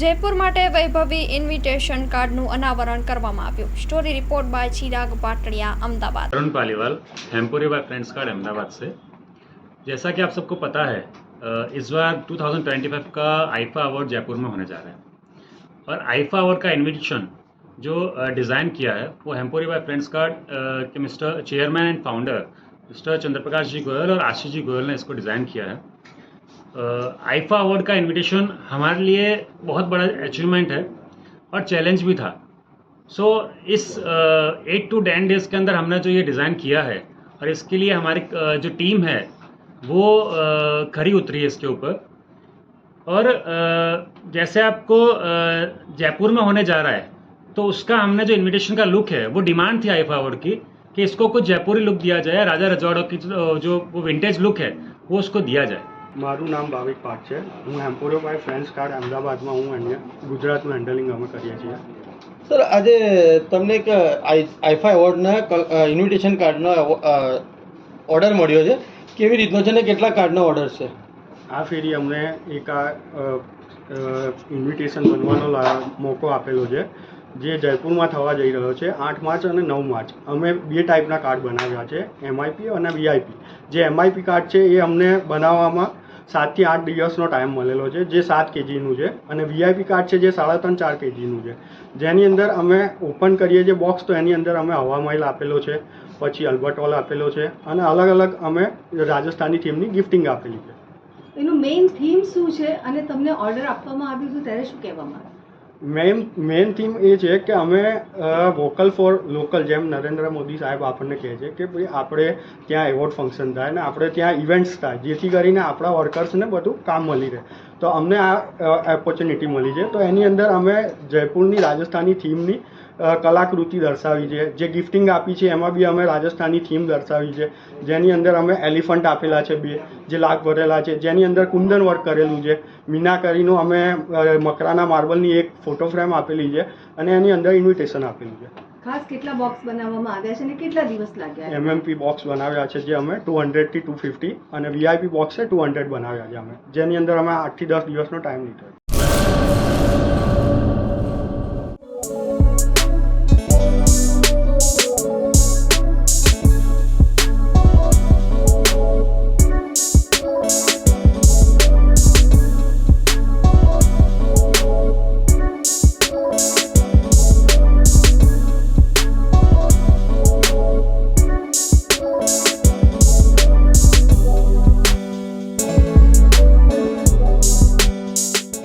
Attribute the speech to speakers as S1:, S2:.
S1: જયપુર માટે વૈભવી ઇન્વિટેશન કાર્ડનું અનાવરણ કરવામાં આવ્યું story report by Chirag Patadiya Ahmedabad
S2: Arun Paliwal हेम्पोरी bye friends card Ahmedabad से जैसा कि आप सबको पता है अ, इस बार 2025 का आईफा अवार्ड जयपुर में होने जा रहा है और आईफा अवार्ड का इनविटेशन जो डिज़ाइन किया है वो हेम्पोरी बाय फ्रेंड्स कार्ड अ, के mister chairman and founder mister Chandraprakash ji Goyal और आशीष जी गोयल ने इसको डिज़ाइन किया है आईफा अवार्ड का इनविटेशन हमारे लिए बहुत बड़ा अचीवमेंट है और चैलेंज भी था। सो so, इस एट टू टेन डेज़ के अंदर हमने जो ये डिज़ाइन किया है और इसके लिए हमारी अ, जो टीम है वो अ, खरी उतरी है इसके ऊपर। और अ, जैसे आपको अ, जयपुर में होने जा रहा है तो उसका हमने जो इनविटेशन का लुक है वो डिमांड थी आईफा अवार्ड की कि इसको कुछ जयपुरी लुक दिया जाए राजा रजवाड़ों की जो जो वो विंटेज लुक है वो उसको दिया जाए।
S3: મારું નામ ભાવિક પાઠ છે. હું એમ્પોરિયો બાય ફ્રેન્ડ્સ કાર્ડ અમદાવાદમાં હું એને ગુજરાતનું હેન્ડલિંગ અમે કરીએ છીએ.
S4: સર આજે તમને એક આઈ- આઈફા એવોર્ડના ઇન્વિટેશન કાર્ડનો ઓર્ડર મળ્યો છે. કેવી રીતનો છે ને કેટલા કાર્ડનો ઓર્ડર છે?
S3: આ ફેરી અમને એક આ ઇન્વિટેશન બનવાનો મોકો આપેલો છે જે જયપુરમાં થવા જઈ રહ્યો છે આઠ માર્ચ અને નવ માર્ચ. અમે બે ટાઈપના કાર્ડ બનાવ્યા છે એમઆઈપી અને વીઆઈપી જે એમઆઈપી કાર્ડ છે એ અમને બનાવવામાં સાતથી આઠ દિવસનો ટાઈમ મળેલો છે, જે સાત કેજીનું છે. અને વીઆઈપી કાર્ડ છે જે સાડા ત્રણ, ચાર કેજીનું છે. જેની અંદર અમે ઓપન કરીએ છીએ બોક્સ તો એની અંદર અમે હવા મહેલ આપેલો છે, પછી અલ્બર્ટ હોલ આપેલો છે, અને અલગ અલગ અમે રાજસ્થાની થીમની ગિફ્ટિંગ આપેલી છે.
S5: એનું મેઇન થીમ શું છે? અને તમને ઓર્ડર આપવામાં આવ્યું હતું, ત્યારે શું કહેવામાં
S3: મેઇન મેઇન થીમ એ છે કે અમે વોકલ ફોર લોકલ જેમ નરેન્દ્ર મોદી સાહેબ આપણને કહે છે કે ભાઈ આપણે ત્યાં એવોર્ડ ફંક્શન થાય ને આપણે ત્યાં ઇવેન્ટ્સ થાય, જેથી કરીને આપણા વર્કર્સને બધું કામ મળી રહે. તો અમને આ ઓપોર્ચ્યુનિટી મળી છે. તો એની અંદર અમે જયપુરની રાજસ્થાની થીમની કલાકૃતિ દર્શાવી છે. જે ગિફ્ટિંગ આપી છે એમાં બી અમે રાજસ્થાની થીમ દર્શાવી છે. જેની અંદર અમે એલિફન્ટ આપેલા છે બે જે લાગ ભરેલા છે. જેની અંદર કુંદન વર્ક કરેલું છે. મીનાકરીનું અમે મકરાના માર્બલની એક ફોટો ફ્રેમ આપેલી છે અને એની અંદર ઇન્વિટેશન આપેલું છે.
S5: ખાસ કેટલા બોક્સ બનાવવામાં આવ્યા છે અને કેટલા દિવસ લાગ્યા
S3: એમએમપી બોક્સ બનાવ્યા છે જે અમે ટુ હંડ્રેડથી ટુ ફિફ્ટી અને વીઆઈપી બોક્સ છે ટુ હંડ્રેડ બનાવ્યા છે અમે. જેની અંદર અમે આઠથી દસ દિવસનો ટાઈમ લીધો